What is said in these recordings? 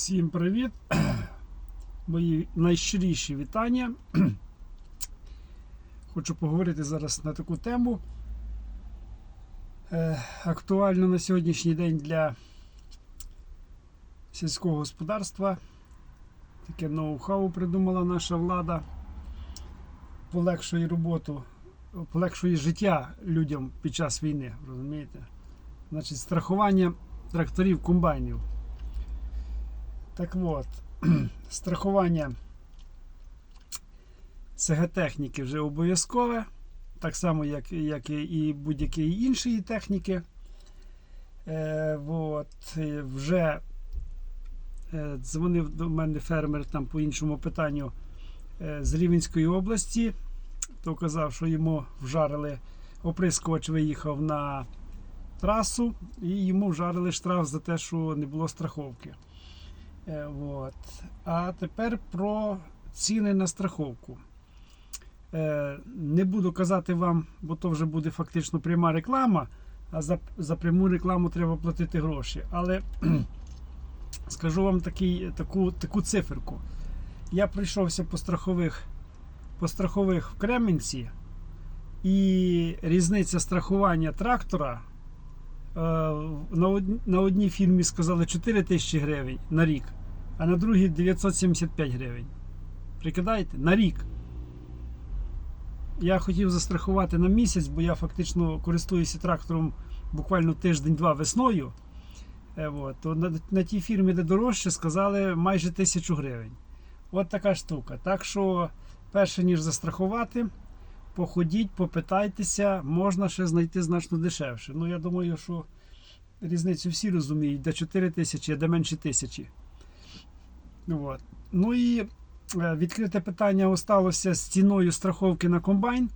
Всім привіт! Мої найщиріші вітання. Хочу поговорити зараз на таку тему. Е, Актуально на сьогоднішній день для сільського господарства. Таке ноу-хау придумала наша влада. Полегшує роботу, полегшує життя людям під час війни. Розумієте? Значить, страхування тракторів комбайнів. Так от, страхування СГ-техніки вже обов'язкове, так само, як, як і будь-якої іншої техніки. Е, от, вже е, дзвонив до мене фермер там по іншому питанню е, з Рівенської області, то казав, що йому вжарили оприскувач виїхав на трасу і йому вжарили штраф за те, що не було страховки. Е, Вот. А тепер про ціни на страховку. Е, Не буду казати вам, бо то вже буде фактично пряма реклама, а за, за пряму рекламу треба платити гроші. Але скажу вам такий, таку, таку циферку. Я прийшовся по страхових, по страхових в Кременці, і різниця страхування трактора. Е, На, одній фірмі сказали 4 тисячі гривень на рік, а на другій 975 гривень. Прикидаєте? На рік. Я хотів застрахувати на місяць, бо я фактично користуюся трактором буквально тиждень-два весною. Е, от, то на, на тій фірмі, де дорожче, сказали майже тисячу гривень. От така штука. Так що, перше ніж застрахувати, походіть, попитайтеся, можна ще знайти значно дешевше. Ну, я думаю, що різницю всі розуміють, де 4 тисячі, а де менше тисячі. От. Ну і е, відкрите питання осталося з ціною страховки на комбайн.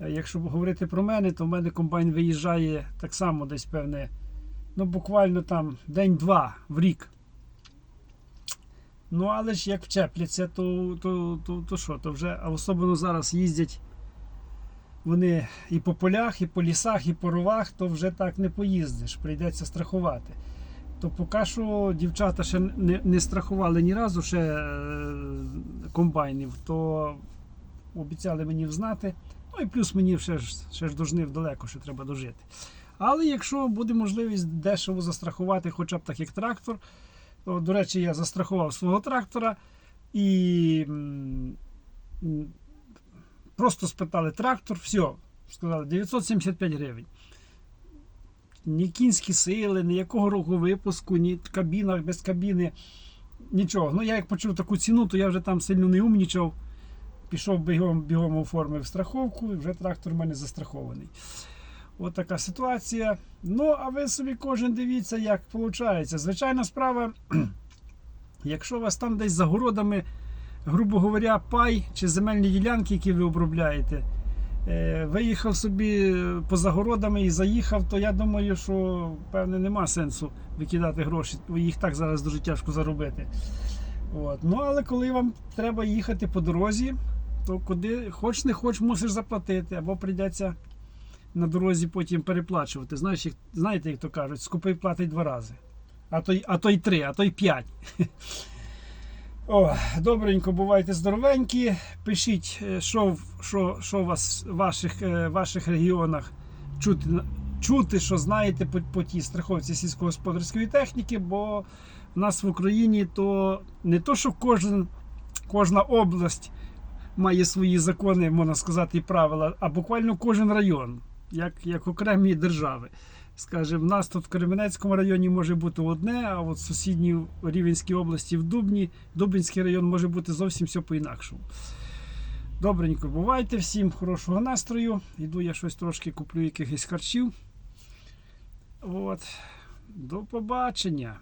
Е, Якщо говорити про мене, то в мене комбайн виїжджає так само десь певне, ну буквально там день-два в рік. Ну, але ж як вчепляться, то, то, то, то що, то вже, особливо зараз їздять вони і по полях, і по лісах, і по ровах, то вже так не поїздиш, прийдеться страхувати. То поки що дівчата ще не, не страхували ні разу ще е, комбайнів, то обіцяли мені взнати. Ну і плюс мені ще ж, ще ж дожнив далеко, що треба дожити. Але якщо буде можливість дешево застрахувати, хоча б так як трактор, то, до речі, я застрахував свого трактора і просто спитали трактор, все, сказали 975 гривень. Ні кінські сили, ніякого року випуску, ні кабіна без кабіни, нічого. Ну, я як почув таку ціну, то я вже там сильно не умнічав. Пішов бігом, бігом оформив страховку, і вже трактор у мене застрахований. От така ситуація. Ну, а ви собі кожен дивіться, як виходить. Звичайна справа, якщо у вас там десь за городами, грубо говоря, пай чи земельні ділянки, які ви обробляєте, е, виїхав собі поза городами і заїхав, то я думаю, що певне нема сенсу викидати гроші, їх так зараз дуже тяжко заробити. От. Ну, але коли вам треба їхати по дорозі, то куди хоч не хоч мусиш заплатити, або прийдеться на дорозі потім переплачувати. Знаєш, як, знаєте, як то кажуть, скупий платить два рази. А то, й- а то й три, а то й п'ять. О, добренько, бувайте здоровенькі. Пишіть, е, що, що, що вас в ваших, е, ваших регіонах чути, чути, що знаєте по, по тій страховці сільськогосподарської техніки, бо в нас в Україні то не то, що кожен, кожна область має свої закони, можна сказати, і правила, а буквально кожен район, як, як окремі держави. Скажімо, в нас тут в Кременецькому районі може бути одне, а от в сусідній Рівенській області в Дубні, Дубинський район може бути зовсім все по-інакшому. Добренько, бувайте, всім хорошого настрою. Йду я щось трошки куплю якихось харчів. От. До побачення.